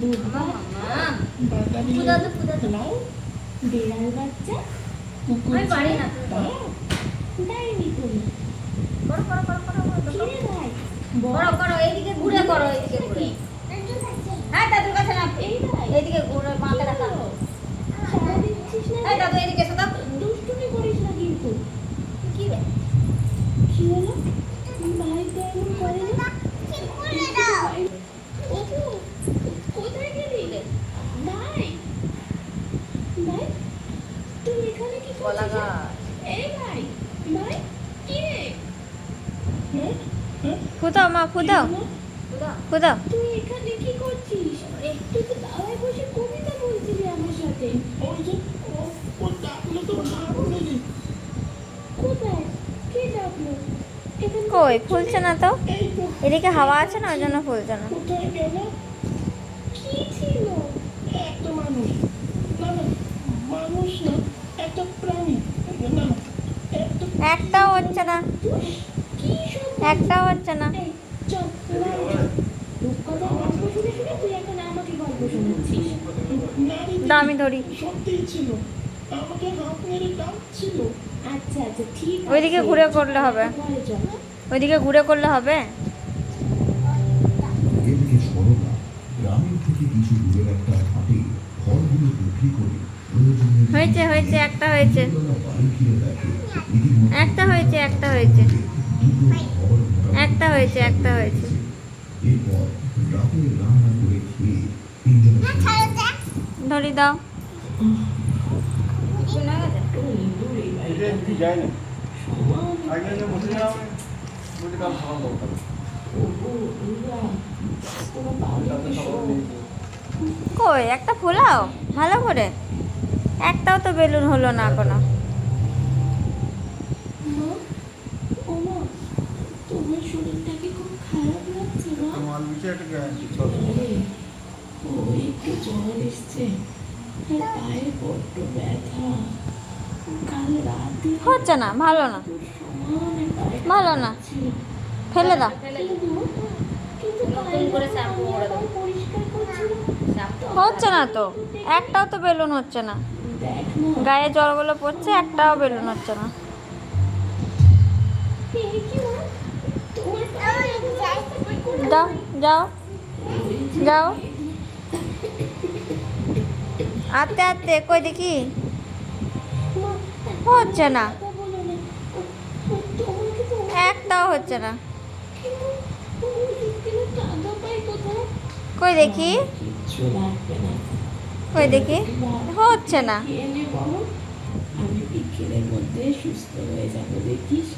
দুর্গা লাউ বিড়াল বাচ্চা আমি পারি না। দাও দেয়নি তুমি করো করো করো করো করো কিরে ভাই করো করো এইদিকে ঘুরে করো এইদিকে ঘুরে হ্যাঁ দাদুর কাছে না ঘুরে মাকে রাখা এই দাদু দুষ্টুমি করিস না কিন্তু। কি রে? কি হলো? ভাই তো এমন করে না ভাই, ওঠো। কোথায় গেলি ভাই ভাই তুই এখানে কি কলা করছিস? গাছ এই ভাই ভাই কি রে? হ্যাঁ? ফুদাও মা ফুদাও কি ফুদাও তুই এখানে কি করছিস? তুই তো দাওয়ায় বসে কবিতা বলছিলি আমার সাথে। ওই যে ও- ও ডাকলো তো মা বলেনি। কোথায়? কে ডাকলো? কই ফুলছে না তো? এদিকে হাওয়া আছে না? ওই জন্য ফুলছে না। কি আমাকে হাত মেরে ডাকছিল আচ্ছা আচ্ছা ঠিক আছে ওইদিকে ঘুরে করলে হবে। ওইদিকে ঘুরে করলে হবে? গ্রামের থেকে কিছু দূরের একটা হাটে বিক্রি করে হয়েছে হয়েছে, একটা হয়েছে। একটা হয়েছে একটা হয়েছে। একটা হয়েছে একটা হয়েছে। ধরি দাও। কই, একটা ফুলাও? ভালো করে। একটাও তো বেলুন হলো না কোনো হচ্ছে না ভালো না। ভালো না। ফেলে দাও। হচ্ছে না তো। একটাও তো বেলুন হচ্ছে না। গায়ে জলগুলো পড়ছে, একটাও বেলুন হচ্ছে না। যাও যাও যাও। আস্তে আস্তে, কই দেখি? হচ্ছে না। একটাও হচ্ছে না। কই দেখি? কই দেখি। হচ্ছে না। আমি বিকেলের মধ্যে সুস্থ হয়ে যাব দেখিস?